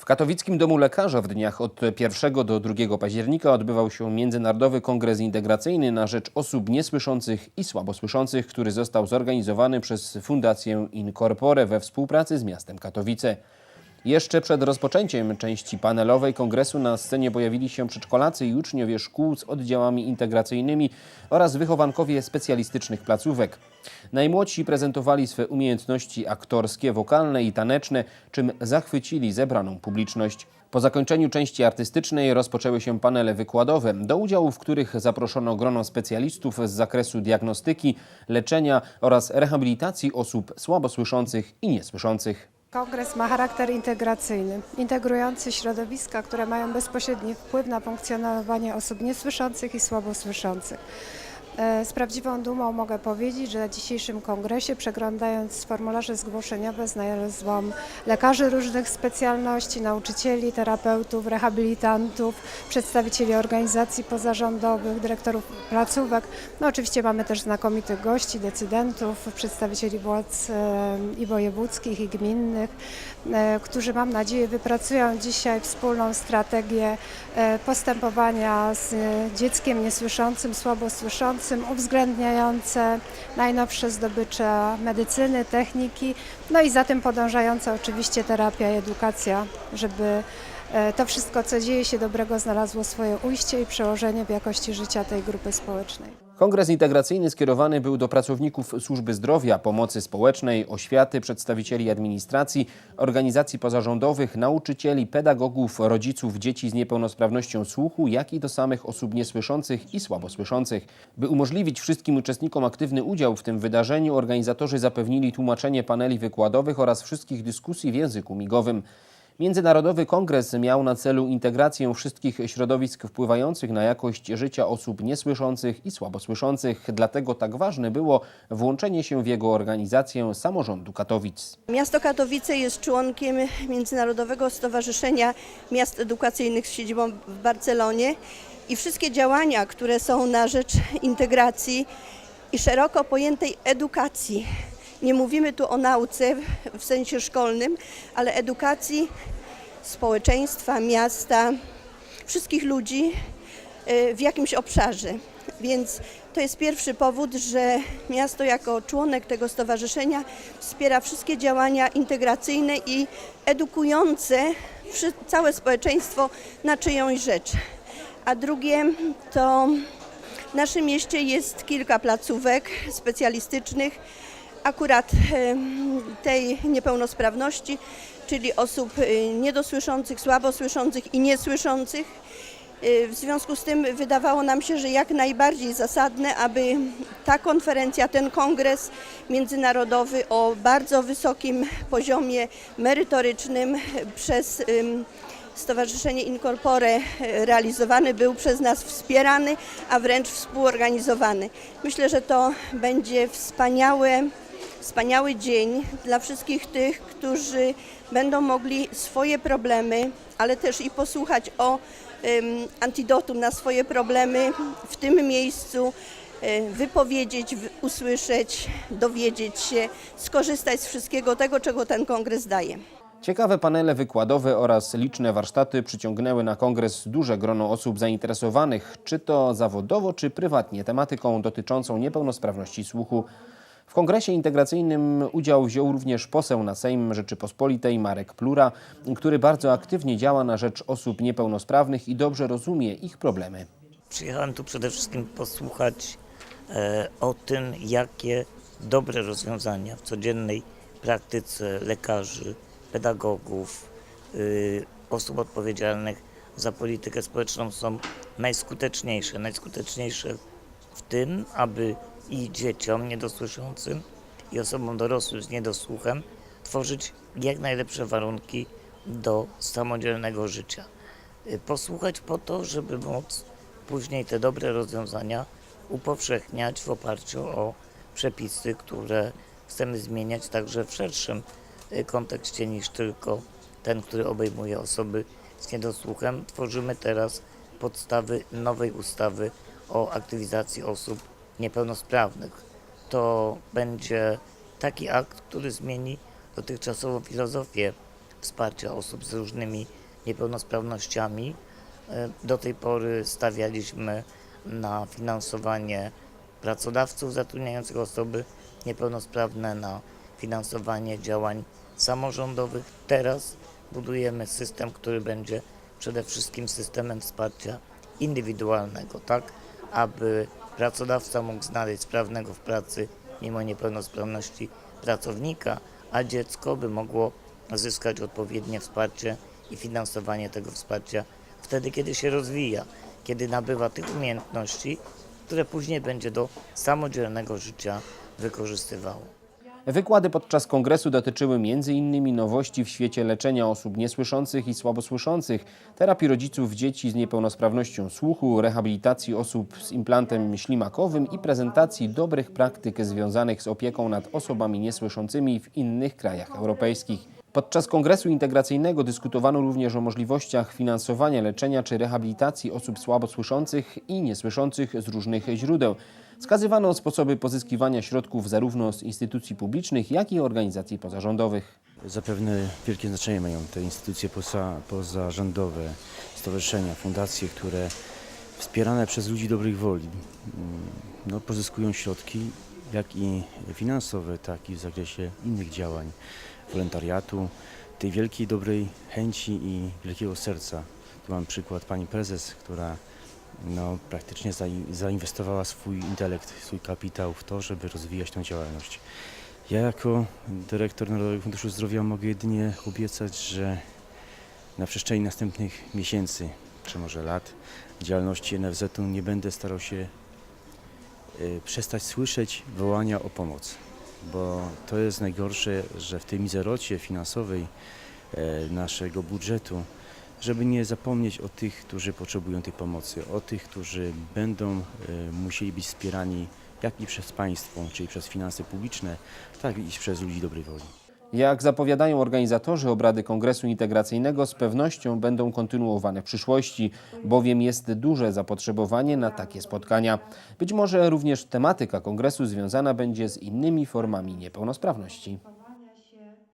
W katowickim Domu Lekarza w dniach od 1 do 2 października odbywał się Międzynarodowy Kongres Integracyjny na rzecz osób niesłyszących i słabosłyszących, który został zorganizowany przez Fundację Incorpore we współpracy z miastem Katowice. Jeszcze przed rozpoczęciem części panelowej kongresu na scenie pojawili się przedszkolacy i uczniowie szkół z oddziałami integracyjnymi oraz wychowankowie specjalistycznych placówek. Najmłodsi prezentowali swe umiejętności aktorskie, wokalne i taneczne, czym zachwycili zebraną publiczność. Po zakończeniu części artystycznej rozpoczęły się panele wykładowe, do udziału w których zaproszono grono specjalistów z zakresu diagnostyki, leczenia oraz rehabilitacji osób słabosłyszących i niesłyszących. Kongres ma charakter integracyjny, integrujący środowiska, które mają bezpośredni wpływ na funkcjonowanie osób niesłyszących i słabosłyszących. E, Z prawdziwą dumą mogę powiedzieć, że na dzisiejszym kongresie, przeglądając formularze zgłoszeniowe, znalazłam lekarzy różnych specjalności, nauczycieli, terapeutów, rehabilitantów, przedstawicieli organizacji pozarządowych, dyrektorów placówek. No oczywiście mamy też znakomitych gości, decydentów, przedstawicieli władz e, i wojewódzkich, i gminnych, e, którzy mam nadzieję wypracują dzisiaj wspólną strategię postępowania z dzieckiem niesłyszącym, słabosłyszącym, uwzględniające najnowsze zdobycze medycyny, techniki, no i za tym podążająca oczywiście terapia i edukacja, żeby e, to wszystko, co dzieje się dobrego, znalazło swoje ujście i przełożenie w jakości życia tej grupy społecznej. Kongres integracyjny skierowany był do pracowników służby zdrowia, pomocy społecznej, oświaty, przedstawicieli administracji, organizacji pozarządowych, nauczycieli, pedagogów, rodziców dzieci z niepełnosprawnością słuchu, jak i do samych osób niesłyszących i słabosłyszących. By umożliwić wszystkim uczestnikom aktywny udział w tym wydarzeniu, organizatorzy zapewnili tłumaczenie paneli wykładowych oraz wszystkich dyskusji w języku migowym. Międzynarodowy Kongres miał na celu integrację wszystkich środowisk wpływających na jakość życia osób niesłyszących i słabosłyszących, dlatego tak ważne było włączenie się w jego organizację samorządu Katowic. Miasto Katowice jest członkiem Międzynarodowego Stowarzyszenia Miast Edukacyjnych z siedzibą w Barcelonie i wszystkie działania, które są na rzecz integracji i szeroko pojętej edukacji. Nie mówimy tu o nauce w sensie szkolnym, ale edukacji społeczeństwa, miasta, wszystkich ludzi y, w jakimś obszarze. Więc to jest pierwszy powód, że miasto jako członek tego stowarzyszenia wspiera wszystkie działania integracyjne i edukujące całe społeczeństwo na czyjąś rzecz. A drugie to w naszym mieście jest kilka placówek specjalistycznych, akurat em, tej niepełnosprawności, czyli osób y, niedosłyszących, słabosłyszących i niesłyszących. Y, W związku z tym wydawało nam się, że jak najbardziej zasadne, aby ta konferencja, ten kongres międzynarodowy o bardzo wysokim poziomie merytorycznym przez Stowarzyszenie Incorpore realizowany był przez nas wspierany, a wręcz współorganizowany. Myślę, że to będzie wspaniałe, wspaniały dzień dla wszystkich tych, którzy będą mogli swoje problemy, ale też i posłuchać o antidotum na swoje problemy w tym miejscu y, wypowiedzieć, usłyszeć, dowiedzieć się, skorzystać z wszystkiego tego, czego ten kongres daje. Ciekawe panele wykładowe oraz liczne warsztaty przyciągnęły na kongres duże grono osób zainteresowanych, czy to zawodowo, czy prywatnie, tematyką dotyczącą niepełnosprawności słuchu. W kongresie integracyjnym udział wziął również poseł na Sejm Rzeczypospolitej Marek Plura, który bardzo aktywnie działa na rzecz osób niepełnosprawnych i dobrze rozumie ich problemy. Przyjechałem tu przede wszystkim posłuchać e, o tym, jakie dobre rozwiązania w codziennej praktyce lekarzy, pedagogów, y, osób odpowiedzialnych za politykę społeczną są najskuteczniejsze. Najskuteczniejsze w tym, aby i dzieciom niedosłyszącym, i osobom dorosłym z niedosłuchem tworzyć jak najlepsze warunki do samodzielnego życia. Y, Posłuchać po to, żeby móc później te dobre rozwiązania upowszechniać w oparciu o przepisy, które chcemy zmieniać także w szerszym y, kontekście niż tylko ten, który obejmuje osoby z niedosłuchem. Tworzymy teraz podstawy nowej ustawy o aktywizacji osób niepełnosprawnych. To będzie taki akt, który zmieni dotychczasową filozofię wsparcia osób z różnymi niepełnosprawnościami. E, Do tej pory stawialiśmy na finansowanie pracodawców zatrudniających osoby niepełnosprawne, na finansowanie działań samorządowych. Teraz budujemy system, który będzie przede wszystkim systemem wsparcia indywidualnego, tak aby pracodawca mógł znaleźć sprawnego w pracy mimo niepełnosprawności pracownika, a dziecko by mogło zyskać odpowiednie wsparcie i finansowanie tego wsparcia wtedy, kiedy się rozwija, kiedy nabywa tych umiejętności, które później będzie do samodzielnego życia wykorzystywało. Wykłady podczas kongresu dotyczyły m.in. nowości w świecie leczenia osób niesłyszących i słabosłyszących, terapii rodziców dzieci z niepełnosprawnością słuchu, rehabilitacji osób z implantem ślimakowym i prezentacji dobrych praktyk związanych z opieką nad osobami niesłyszącymi w innych krajach europejskich. Podczas kongresu integracyjnego dyskutowano również o możliwościach finansowania leczenia czy rehabilitacji osób słabosłyszących i niesłyszących z różnych źródeł. Wskazywano sposoby pozyskiwania środków zarówno z instytucji publicznych, jak i organizacji pozarządowych. Zapewne wielkie znaczenie mają te instytucje poza, pozarządowe, stowarzyszenia, fundacje, które wspierane przez ludzi dobrych woli mm, no, pozyskują środki, jak i finansowe, tak i w zakresie innych działań, wolontariatu, tej wielkiej dobrej chęci i wielkiego serca. Tu mam przykład pani prezes, która no, praktycznie zai- zainwestowała swój intelekt, swój kapitał w to, żeby rozwijać tę działalność. Ja jako dyrektor Narodowego Funduszu Zdrowia mogę jedynie obiecać, że na przestrzeni następnych miesięcy, czy może lat działalności NFZ-u nie będę starał się przestać słyszeć wołania o pomoc, bo to jest najgorsze, że w tej mizerocie finansowej e, naszego budżetu, żeby nie zapomnieć o tych, którzy potrzebują tej pomocy, o tych, którzy będą e, musieli być wspierani jak i przez państwo, czyli przez finanse publiczne, tak i przez ludzi dobrej woli. Jak zapowiadają organizatorzy, obrady Kongresu Integracyjnego z pewnością będą kontynuowane w przyszłości, bowiem jest duże zapotrzebowanie na takie spotkania. Być może również tematyka kongresu związana będzie z innymi formami niepełnosprawności.